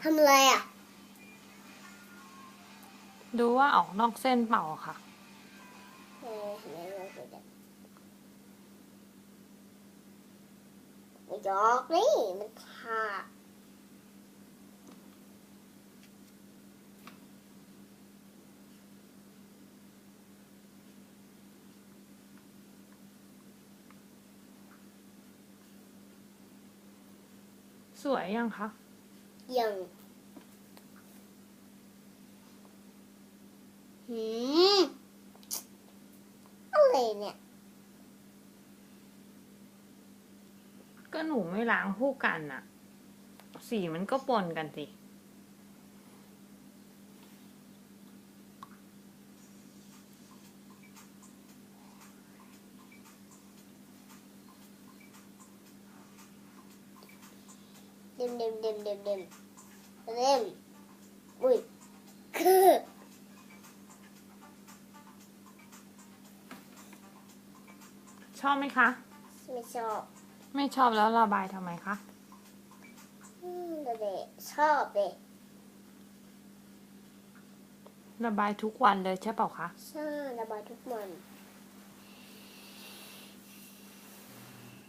ทำอะไรอะ ดูว่าออกนอกเส้นเปล่าค่ะยอกนี่มันขาด สวยยังคะ ยังหืมอะไรเนี่ย ก็หนูไม่ล้างคู่กันน่ะ สีมันก็ปนกันสิ ด็มเด็มเด็มเด็มเด็มเด็มอุ้ยคือชอบไหมคะ ไม่ชอบไม่ชอบแล้วระบายทำไมคะอืมแต่เด็กชอบเด็กระบายทุกวันเลยใช่เปล่าคะ ใช่ระบายทุกวันอ